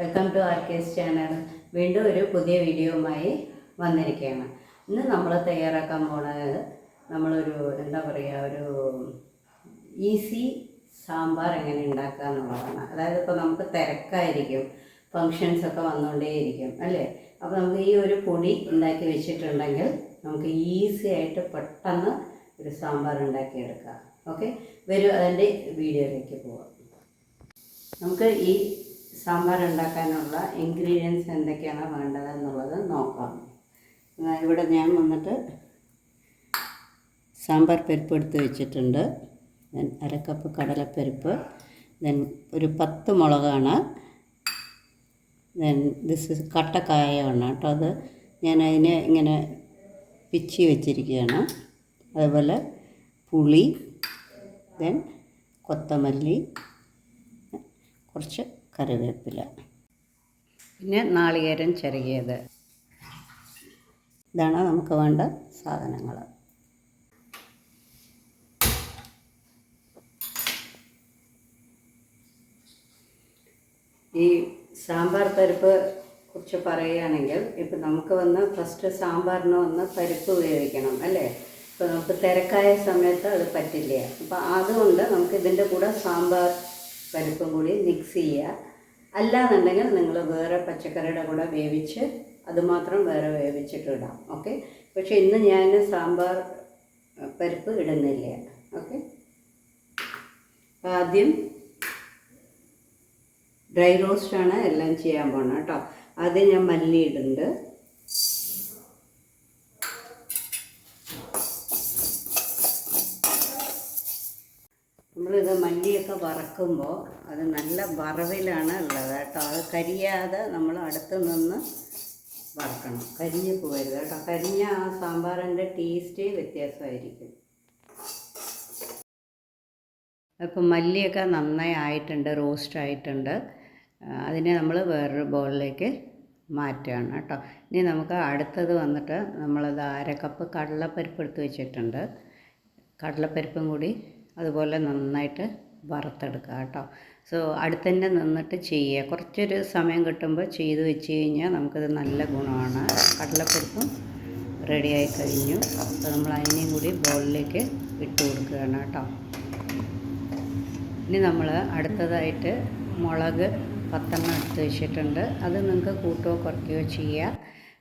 Welcome to R channel വീണ്ടും ഒരു പുതിയ വീഡിയോയുമായി വന്നിരിക്കുകയാണ്. ഇന്ന് നമ്മൾ തയ്യാറാക്കാൻ പോണത് നമ്മളൊരു എന്താ പറയുക ഒരു ഈസി സാമ്പാർ എങ്ങനെ ഉണ്ടാക്കുക എന്നുള്ളതാണ്. അതായത് ഇപ്പോൾ നമുക്ക് തിരക്കായിരിക്കും ഫങ്ഷൻസ് ഒക്കെ വന്നുകൊണ്ടേയിരിക്കും അല്ലേ? അപ്പോൾ നമുക്ക് ഈ ഒരു പൊടി ഉണ്ടാക്കി വെച്ചിട്ടുണ്ടെങ്കിൽ നമുക്ക് ഈസി ആയിട്ട് പെട്ടെന്ന് ഒരു സാമ്പാർ ഉണ്ടാക്കിയെടുക്കാം. ഓക്കെ? വരും അതിന്റെ വീഡിയോയിലേക്ക് പോവാം. നമുക്ക് ഈ സാമ്പാർ ഉണ്ടാക്കാനുള്ള ഇൻഗ്രീഡിയൻസ് എന്തൊക്കെയാണ് വേണ്ടതെന്നുള്ളത് നോക്കാം. ഇവിടെ ഞാൻ വന്നിട്ട് സാമ്പാർ പരിപ്പ് എടുത്ത് വെച്ചിട്ടുണ്ട്. ദെൻ അരക്കപ്പ് കടലപ്പരിപ്പ്. ദെൻ ഒരു പത്ത് മുളകാണ്. ദെൻ ദിസ് ഇസ് കട്ടക്കായാണ് കേട്ടോ അത്. ഞാൻ അതിനെ ഇങ്ങനെ പിച്ചി വെച്ചിരിക്കുകയാണ്. അതുപോലെ പുളി ദെൻ കൊത്തമല്ലി കുറച്ച് കറിവേപ്പില. പിന്നെ നാളികേരം ചിരകിയത് ഇതാണ് നമുക്ക് വേണ്ട സാധനങ്ങൾ ഈ സാമ്പാർ പരിപ്പ് കുറിച്ച് പറയുകയാണെങ്കിൽ ഇപ്പം നമുക്ക് വന്ന് ഫസ്റ്റ് സാമ്പാറിന് വന്ന് പരിപ്പ് ഉപയോഗിക്കണം അല്ലേ? ഇപ്പോൾ നമുക്ക് തിരക്കായ സമയത്ത് അത് പറ്റില്ല. അപ്പം അതുകൊണ്ട് നമുക്ക് ഇതിന്റെ കൂടെ സാമ്പാർ പരിപ്പും കൂടി മിക്സ് ചെയ്യുക. അല്ലാന്നുണ്ടെങ്കിൽ നിങ്ങൾ വേറെ പച്ചക്കറിയുടെ കൂടെ വേവിച്ച് അതുമാത്രം വേറെ വേവിച്ചിട്ട് ഇടാം ഓക്കെ പക്ഷേ ഇന്ന് ഞാൻ സാമ്പാർ പരിപ്പ് ഇടുന്നില്ല. ഓക്കെ ആദ്യം ഡ്രൈ റോസ്റ്റാണ് എല്ലാം ചെയ്യാൻ പോകണം കേട്ടോ. ആദ്യം ഞാൻ മല്ലി ഇടുന്നുണ്ട്. മല്ലിയൊക്കെ വറക്കുമ്പോൾ അത് നല്ല വറവിലാണ് ഉള്ളത് കേട്ടോ. അത് കരിയാതെ നമ്മൾ അടുത്ത് നിന്ന് വറക്കണം. കരിഞ്ഞ് പോകരുത് കേട്ടോ. കരിഞ്ഞ ആ സാമ്പാറിന്റെ ടേസ്റ്റ് വ്യത്യാസമായിരിക്കും. അപ്പം മല്ലിയൊക്കെ നന്നായി ആയിട്ടുണ്ട് റോസ്റ്റ് ആയിട്ടുണ്ട്. അതിനെ നമ്മൾ വേറൊരു ബോളിലേക്ക് മാറ്റുകയാണ് കേട്ടോ. ഇനി നമുക്ക് അടുത്തത് വന്നിട്ട് നമ്മളത് അര കപ്പ് കടലപ്പരിപ്പ് എടുത്ത് വെച്ചിട്ടുണ്ട്. കടലപ്പരിപ്പും കൂടി അതുപോലെ നന്നായിട്ട് വറുത്തെടുക്കുക കേട്ടോ. സോ അടുത്തന്നെ നിന്നിട്ട് ചെയ്യുക. കുറച്ചൊരു സമയം കിട്ടുമ്പോൾ ചെയ്ത് വെച്ച് കഴിഞ്ഞാൽ നമുക്കത് നല്ല ഗുണമാണ്. കടലപ്പരിപ്പും റെഡിയായി കഴിഞ്ഞു. അപ്പോൾ നമ്മൾ അതിനെയും കൂടി ബോളിലേക്ക് ഇട്ട് കൊടുക്കുകയാണ് കേട്ടോ. ഇനി നമ്മൾ അടുത്തതായിട്ട് മുളക് പത്തെണ്ണം എടുത്ത് വെച്ചിട്ടുണ്ട്. അത് നിങ്ങൾക്ക് കൂട്ടുകയോ കുറയ്ക്കുകയോ ചെയ്യാം.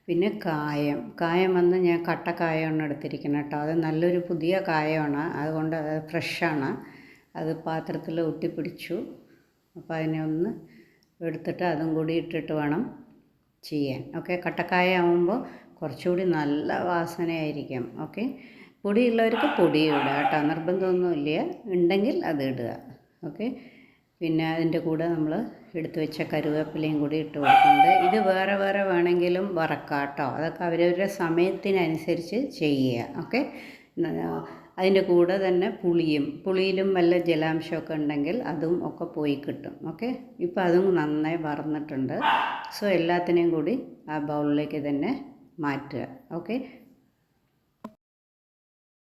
പിന്നെ കായം. കായം വന്ന് ഞാൻ കട്ടക്കായമാണ് എടുത്തിരിക്കുന്നത് കേട്ടോ. അത് നല്ലൊരു പുതിയ കായമാണ്. അതുകൊണ്ട് അത് ഫ്രഷാണ് അത് പാത്രത്തിൽ ഒട്ടിപ്പിടിച്ചു അപ്പോൾ അതിനെ ഒന്ന് എടുത്തിട്ട് അതും കൂടി ഇട്ടിട്ട് വേണം ചെയ്യാൻ. ഓക്കെ കട്ടക്കായ ആവുമ്പോൾ കുറച്ചുകൂടി നല്ല വാസനയായിരിക്കും. ഓക്കെ പൊടിയുള്ളവർക്ക് പൊടി ഇടുക കേട്ടോ. നിർബന്ധമൊന്നുമില്ല ഉണ്ടെങ്കിൽ അത് ഇടുക. ഓക്കെ പിന്നെ അതിന്റെ കൂടെ നമ്മൾ എടുത്തു വെച്ച കരുവേപ്പിലയും കൂടി ഇട്ട് കൊടുക്കുന്നുണ്ട്. ഇത് വേറെ വേറെ വേണമെങ്കിലും വറക്കാം കേട്ടോ. അതൊക്കെ അവരവരുടെ സമയത്തിനനുസരിച്ച് ചെയ്യുക. ഓക്കെ അതിന്റെ കൂടെ തന്നെ പുളിയും പുളിയിലും വല്ല ജലാംശമൊക്കെ ഉണ്ടെങ്കിൽ അതും ഒക്കെ പോയി കിട്ടും. ഓക്കെ? ഇപ്പോൾ അതും നന്നായി വറന്നിട്ടുണ്ട്. സോ എല്ലാത്തിനെയും കൂടി ആ ബൗളിലേക്ക് തന്നെ മാറ്റുക. ഓക്കെ?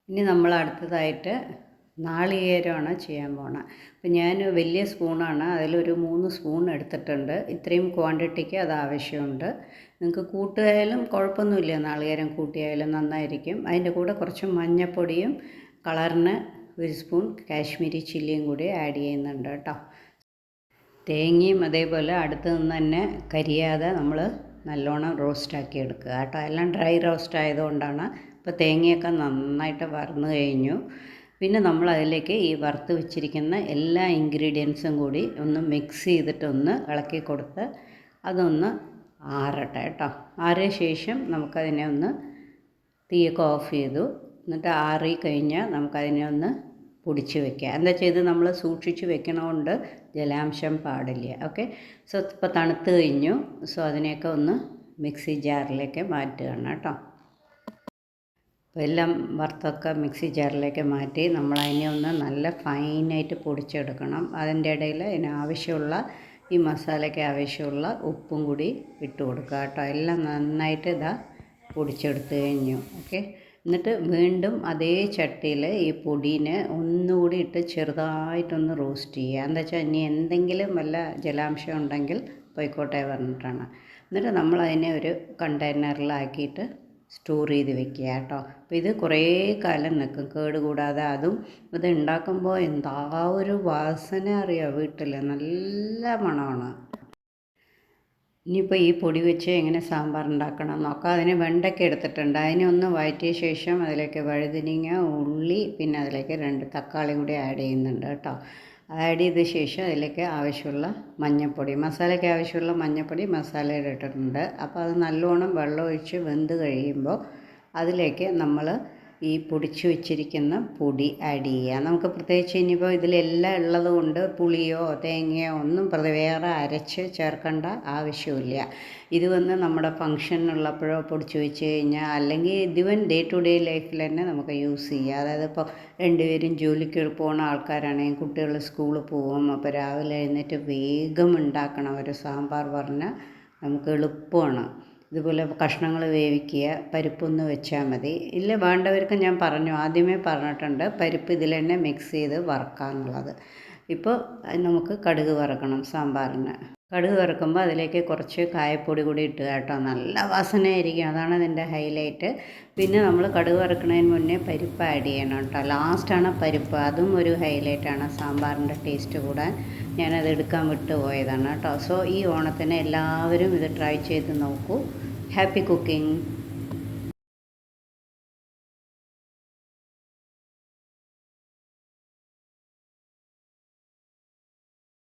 ഇനി നമ്മൾ അടുത്തതായിട്ട് നാളികേരമാണ് ചെയ്യാൻ പോണത് അപ്പം ഞാൻ വലിയ സ്പൂണാണ് അതിലൊരു മൂന്ന് സ്പൂൺ എടുത്തിട്ടുണ്ട്. ഇത്രയും ക്വാണ്ടിറ്റിക്ക് അത് ആവശ്യമുണ്ട്. നിങ്ങൾക്ക് കൂട്ടുകയാലും കുഴപ്പമൊന്നുമില്ല നാളികേരം കൂട്ടിയായാലും നന്നായിരിക്കും. അതിന്റെ കൂടെ കുറച്ച് മഞ്ഞൾപ്പൊടിയും കളറിന് ഒരു സ്പൂൺ കാശ്മീരി ചില്ലിയും കൂടി ആഡ് ചെയ്യുന്നുണ്ട് കേട്ടോ. തേങ്ങയും അതേപോലെ അടുത്ത് നിന്ന് തന്നെ കരിയാതെ നമ്മൾ നല്ലോണം റോസ്റ്റാക്കി എടുക്കുക കേട്ടോ. എല്ലാം ഡ്രൈ റോസ്റ്റ് ആയതുകൊണ്ടാണ്. ഇപ്പോൾ തേങ്ങയൊക്കെ നന്നായിട്ട് വറന്നു കഴിഞ്ഞു. പിന്നെ നമ്മൾ അതിലേക്ക് ഈ വറുത്ത് വെച്ചിരിക്കുന്ന എല്ലാ ഇൻഗ്രീഡിയൻസും കൂടി ഒന്ന് മിക്സ് ചെയ്തിട്ടൊന്ന് ഇളക്കി കൊടുത്ത് അതൊന്ന് ആറട്ടെ കേട്ടോ. ആറിയ ശേഷം നമുക്കതിനെ ഒന്ന് തീയൊക്കെ ഓഫ് ചെയ്തു. എന്നിട്ട് ആറി കഴിഞ്ഞാൽ നമുക്കതിനെ ഒന്ന് പൊടിച്ച് വെക്കുക എന്താ ചെയ്ത് നമ്മൾ സൂക്ഷിച്ച് വെക്കണോണ്ട് ജലാംശം പാടില്ല. ഓക്കെ? സോ ഇപ്പോൾ തണുത്ത് കഴിഞ്ഞു. സോ അതിനെയൊക്കെ ഒന്ന് മിക്സി ജാറിലേക്ക് മാറ്റുകയാണ് കേട്ടോ. എല്ലാം വറുത്തൊക്കെ മിക്സി ജാറിലേക്ക് മാറ്റി നമ്മൾ അതിനെ ഒന്ന് നല്ല ഫൈനായിട്ട് പൊടിച്ചെടുക്കണം. അതിന്റെ ഇടയിൽ അതിന് ആവശ്യമുള്ള ഈ മസാലയ്ക്ക് ആവശ്യമുള്ള ഉപ്പും കൂടി ഇട്ട് കൊടുക്കുക കേട്ടോ. എല്ലാം നന്നായിട്ട് ഇതാ പൊടിച്ചെടുത്ത് കഴിഞ്ഞു. ഓക്കെ. എന്നിട്ട് വീണ്ടും അതേ ചട്ടിയിൽ ഈ പൊടീനെ ഒന്നുകൂടി ഇട്ട് ചെറുതായിട്ടൊന്ന് റോസ്റ്റ് ചെയ്യുക. എന്താ വെച്ചാൽ ഇനി എന്തെങ്കിലും വല്ല ജലാംശം ഉണ്ടെങ്കിൽ പോയിക്കോട്ടെ പറഞ്ഞിട്ടാണ്. എന്നിട്ട് നമ്മൾ അതിനെ ഒരു കണ്ടെയ്നറിലാക്കിയിട്ട് സ്റ്റോർ ചെയ്ത് വെക്കുക കേട്ടോ. അപ്പോൾ ഇത് കുറേ കാലം നിൽക്കും. കേട് കൂടാതെ അതും ഇത് ഉണ്ടാക്കുമ്പോൾ എന്താ ഒരു വാസന അറിയാം വീട്ടിൽ നല്ല മണമാണ്. ഇനിയിപ്പോൾ ഈ പൊടി വെച്ച് എങ്ങനെ സാമ്പാർ ഉണ്ടാക്കണം നോക്കാം. അതിന് വെണ്ടയ്ക്ക എടുത്തിട്ടുണ്ട്. അതിനെ ഒന്ന് വഴറ്റിയ ശേഷം അതിലേക്ക് വഴുതനങ്ങ ഉള്ളി പിന്നെ അതിലേക്ക് രണ്ട് തക്കാളിയും കൂടി ആഡ് ചെയ്യുന്നുണ്ട് കേട്ടോ. ആഡ് ചെയ്ത ശേഷം അതിലേക്ക് ആവശ്യമുള്ള മഞ്ഞൾപ്പൊടി മസാലയ്ക്ക് ആവശ്യമുള്ള മഞ്ഞൾപ്പൊടി മസാലയിൽ ഇട്ടിട്ടുണ്ട്. അപ്പോൾ അത് നല്ലോണം വെള്ളം ഒഴിച്ച് വെന്ത് കഴിയുമ്പോൾ അതിലേക്ക് നമ്മൾ ഈ പൊടിച്ചു വെച്ചിരിക്കുന്ന പൊടി ആഡ് ചെയ്യുക. നമുക്ക് പ്രത്യേകിച്ച് ഇനിയിപ്പോൾ ഇതിലെല്ലാം ഉള്ളത് കൊണ്ട് പുളിയോ തേങ്ങയോ ഒന്നും വേറെ അരച്ച് ചേർക്കേണ്ട ആവശ്യമില്ല. ഇത് വന്ന് നമ്മുടെ ഫങ്ഷനുള്ളപ്പോഴോ പൊടിച്ചു വെച്ച് കഴിഞ്ഞാൽ അല്ലെങ്കിൽ ഇതിവൻ ഡേ ടു ഡേ ലൈഫിൽ തന്നെ നമുക്ക് യൂസ് ചെയ്യാം. അതായത് ഇപ്പോൾ രണ്ടുപേരും ജോലിക്ക് പോകുന്ന ആൾക്കാരാണെങ്കിൽ കുട്ടികൾ സ്കൂളിൽ പോകും. അപ്പോൾ രാവിലെ എഴുന്നേറ്റ് വേഗം ഉണ്ടാക്കണം. ഒരു സാമ്പാർ പറഞ്ഞാൽ നമുക്ക് എളുപ്പമാണ്. ഇതുപോലെ കഷ്ണങ്ങൾ വേവിക്കുക പരിപ്പൊന്ന് വെച്ചാൽ മതി. ഇല്ല വേണ്ടവർക്ക് ഞാൻ പറഞ്ഞു ആദ്യമേ പറഞ്ഞിട്ടുണ്ട് പരിപ്പ് ഇതിൽ തന്നെ മിക്സ് ചെയ്ത് വറക്കാനുള്ളത് ഇപ്പോൾ നമുക്ക് കടുക് വറക്കണം സാമ്പാറിന്. കടുക് വറുക്കുമ്പോൾ അതിലേക്ക് കുറച്ച് കായപ്പൊടി കൂടി ഇട്ടുക കേട്ടോ. നല്ല വാസനയായിരിക്കും. അതാണ് അതിന്റെ ഹൈലൈറ്റ്. പിന്നെ നമ്മൾ കടുക് വറുക്കുന്നതിന് മുന്നേ പരിപ്പ് ആഡ് ചെയ്യണം കേട്ടോ. ലാസ്റ്റാണ് പരിപ്പ്. അതും ഒരു ഹൈലൈറ്റാണ്. സാമ്പാറിന്റെ ടേസ്റ്റ് കൂടാൻ ഞാനത് എടുക്കാൻ വിട്ടു പോയതാണ് കേട്ടോ. സോ ഈ ഓണത്തിന് എല്ലാവരും ഇത് ട്രൈ ചെയ്ത് നോക്കൂ. Happy cooking.